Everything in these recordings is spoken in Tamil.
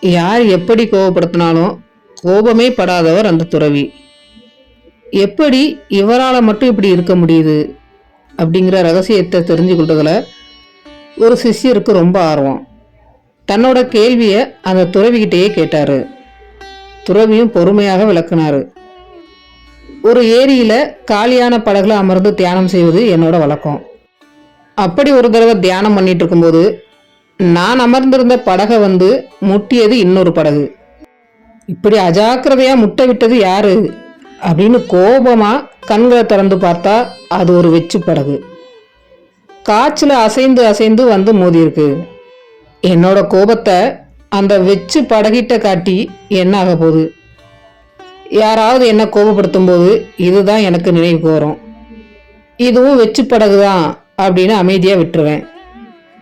யார் எப்படி கோபப்படுத்தினாலும் கோபமே படாதவர் அந்த துறவி. எப்படி இவரால் மட்டும் இப்படி இருக்க முடியுது? அப்படிங்கிற ரகசியத்தை தெரிஞ்சு கொள்றதுல ஒரு சிஷ்யருக்கு ரொம்ப ஆர்வம். தன்னோட கேள்வியை அந்த துறவிகிட்டேயே கேட்டார். துறவியும் பொறுமையாக விளக்குனார். ஒரு ஏரியில் காலியான படகுல அமர்ந்து தியானம் செய்வது என்னோட வழக்கம். அப்படி ஒரு தடவை தியானம் பண்ணிட்டு இருக்கும்போது நான் அமர்ந்திருந்த படகை வந்து முட்டியது இன்னொரு படகு. இப்படி அஜாக்கிரதையா முட்டை விட்டது யாரு? அப்படின்னு கோபமா கண்களை திறந்து பார்த்தா அது ஒரு வெச்சு படகு. காற்றுல அசைந்து அசைந்து வந்து மோதியிருக்கு. என்னோட கோபத்தை அந்த வெச்சு படகிட்ட காட்டி என்ன ஆக போகுது? யாராவது என்ன கோபப்படுத்தும் போது இதுதான் எனக்கு நினைவுக்கு வரும். இதுவும் வெச்சு படகு தான் அப்படின்னு அமைதியாக விட்டுருவேன்.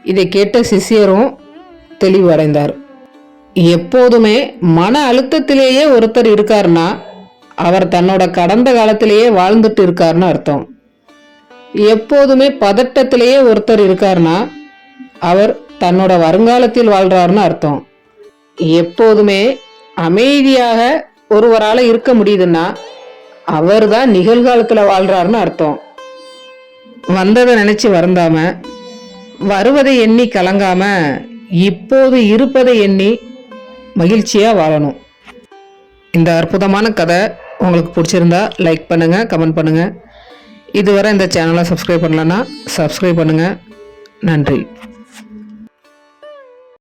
இதை கேட்ட சிஷியரும் தெளிவடைந்தார். எப்போதுமே மன அழுத்தத்திலேயே ஒருத்தர் இருக்காருன்னா அவர் தன்னோட கடந்த காலத்திலேயே வாழ்ந்துட்டு இருக்காருன்னு அர்த்தம். எப்போதுமே பதட்டத்திலேயே ஒருத்தர் இருக்காருன்னா அவர் தன்னோட வருங்காலத்தில் வாழ்றாருன்னு அர்த்தம். எப்போதுமே அமைதியாக ஒருவரால் இருக்க முடியுதுன்னா அவர் தான் நிகழ்காலத்தில் வாழ்றாருன்னு அர்த்தம். வந்ததை நினச்சி வருந்தாமல் வருவதை எண்ணி கலங்காம இப்போது இருப்பதை எண்ணி மகிழ்ச்சியாக வாழணும். இந்த அற்புதமான கதை உங்களுக்கு பிடிச்சிருந்தா லைக் பண்ணுங்கள் கமெண்ட் பண்ணுங்கள் இதுவரை இந்த சேனலை சப்ஸ்கிரைப் பண்ணலன்னா சப்ஸ்கிரைப் பண்ணுங்கள் நன்றி.